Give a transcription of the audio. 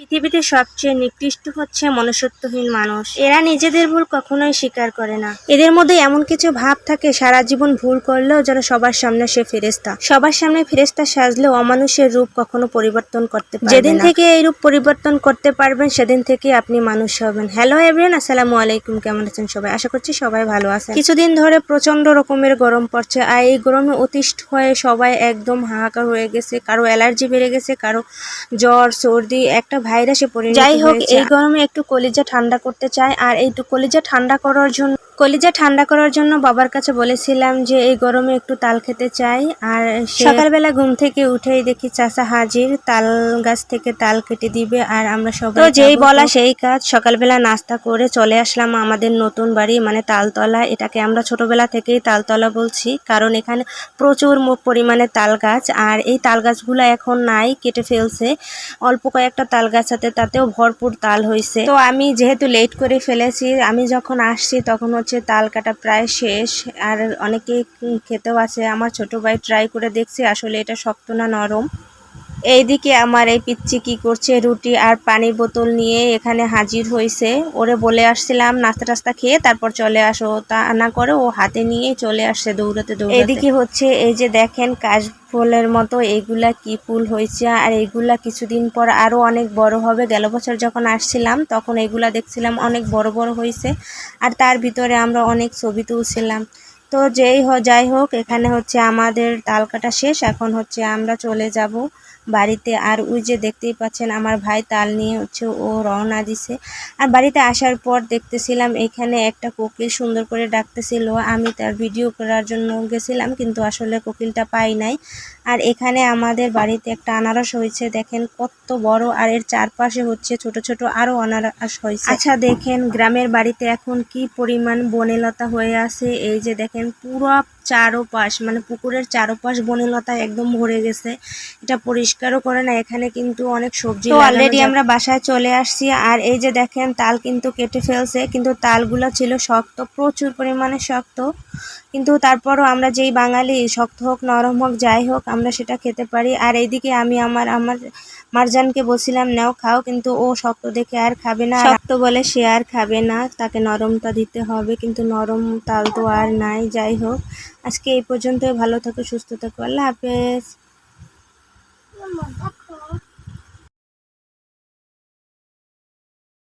পৃথিবীতে সবচেয়ে নিকৃষ্ট হচ্ছে মনুষ্যত্বহীন মানুষ। এরা নিজেদের ভুল কখনোই স্বীকার করে না। এদের মধ্যে এমন কিছু ভাব থাকে সারা জীবন ভুল করলেও যেন সবার সামনে সে ফেরেস্তা সবার সামনে ফেরেস্তা সাজলেও অমানুষের রূপ কখনো পরিবর্তন করতে যেদিন থেকে এই রূপ পরিবর্তন করতে পারবেন সেদিন থেকে আপনি মানুষ হবেন। হ্যালো এভরিয়ান আসসালামু আলাইকুম। কেমন আছেন সবাই? আশা করছি সবাই ভালো আছেন। কিছুদিন ধরে প্রচণ্ড রকমের গরম পড়ছে আর এই গরমে অতিষ্ঠ হয়ে সবাই একদম হাহাকার হয়ে গেছে। কারও অ্যালার্জি বেড়ে গেছে কারও জ্বর সর্দি একটা ভাইরাসে পরিণত যাই হোক এই গরমে একটু কলিজা ঠান্ডা করতে চাই আর এইটু কলিজা ঠান্ডা করার জন্য কলিজা ঠান্ডা করার জন্য বাবার কাছে বলেছিলাম যে এই গরমে একটু তাল খেতে চাই। আর সকালবেলা ঘুম থেকে উঠেই দেখি চাচা হাজির তাল গাছ থেকে তাল কেটে দিবে আর আমরা সবাই তো যেই বলা সেই কাজ সকালবেলা নাস্তা করে চলে আসলাম আমাদের নতুন বাড়ি মানে তালতলা। এটাকে আমরা ছোটবেলা থেকেই তালতলা বলছি কারণ এখানে প্রচুর পরিমাণে তাল গাছ আর এই তাল গাছগুলো এখন নাই কেটে ফেলছে। অল্প কয়েকটা তাল গাছ আছে তাতেও ভরপুর তাল হয়েছে তো আমি যেহেতু লেট করে ফেলেছি আমি যখন আসছি তখন হচ্ছে তাল কাটা প্রায় শেষ। আর অনেকে খেতেও আছে আমার ছোট ভাই ট্রাই করে দেখছে, আসলে এটা শক্ত না নরম। এইদিকে আমার এই পিচ্ছি কি করছে? রুটি আর পানির বোতল নিয়ে এখানে হাজির হয়েছে ওরে বলে আসছিলাম, নাস্তা টাস্তা খেয়ে তারপর চলে আসো। তা না করে ও হাতে নিয়ে চলে আসছে দৌড়াতে দৌড়াতে। এদিকে হচ্ছে এই যে দেখেন কাশ ফুলের মতো এইগুলা কি ফুল হয়েছে আর এইগুলা কিছুদিন পর আরও অনেক বড় হবে। গেল বছর যখন আসছিলাম, তখন এইগুলা দেখছিলাম অনেক বড় বড় হয়েছে আর তার ভিতরে আমরা অনেক ছবি তুলছিলাম। তো যেই যাই হোক, এখানে হচ্ছে আমাদের তালকাটা শেষ। এখন হচ্ছে আমরা চলে যাব বাড়িতে। আর ওই যে দেখতেই পাচ্ছেন আমার ভাই তাল নিয়ে হচ্ছে ও রওনা দিছে। আর বাড়িতে আসার পর দেখতেছিলাম এখানে একটা কোকিল সুন্দর করে ডাকতেছিল। আমি তার ভিডিও করার জন্য গেছিলাম কিন্তু আসলে কোকিলটা পাই নাই। আর এখানে আমাদের বাড়িতে একটা আনারস হয়েছে, দেখেন কত বড়। আর এর চারপাশে হচ্ছে ছোট ছোট আরও আনারস হয়েছে। আচ্ছা দেখেন গ্রামের বাড়িতে এখন কি পরিমাণ বনেলতা হয়ে আছে। এই যে দেখেন পুরো চারোপাশ মানে পুকুরের চারোপাশ বনেলতা একদম ভরে গেছে। এটা পরিষ্কারও করে না এখানে কিন্তু অনেক সবজি অলরেডি আমরা বাসায় চলে আসছি আর এই যে দেখেন তাল কিন্তু কেটে ফেলছে কিন্তু তালগুলো ছিল শক্ত প্রচুর পরিমাণে শক্ত। কিন্তু তারপরও আমরা যেই বাঙালি শক্ত হোক নরম হোক যাই হোক আমরা সেটা খেতে পারি। আর এইদিকে আমি আমার আমার মারজানকে বলছিলাম নাও খাও। কিন্তু ও শক্ত দেখে আর খাবে না। শক্ত বলে সে আর খাবে না তাকে নরমটা দিতে হবে কিন্তু নরম তাল তো আর নাই যাই হোক। আজকে এই পর্যন্ত ভালো থাকো সুস্থ থাকো। আল্লাহ হাফেজ।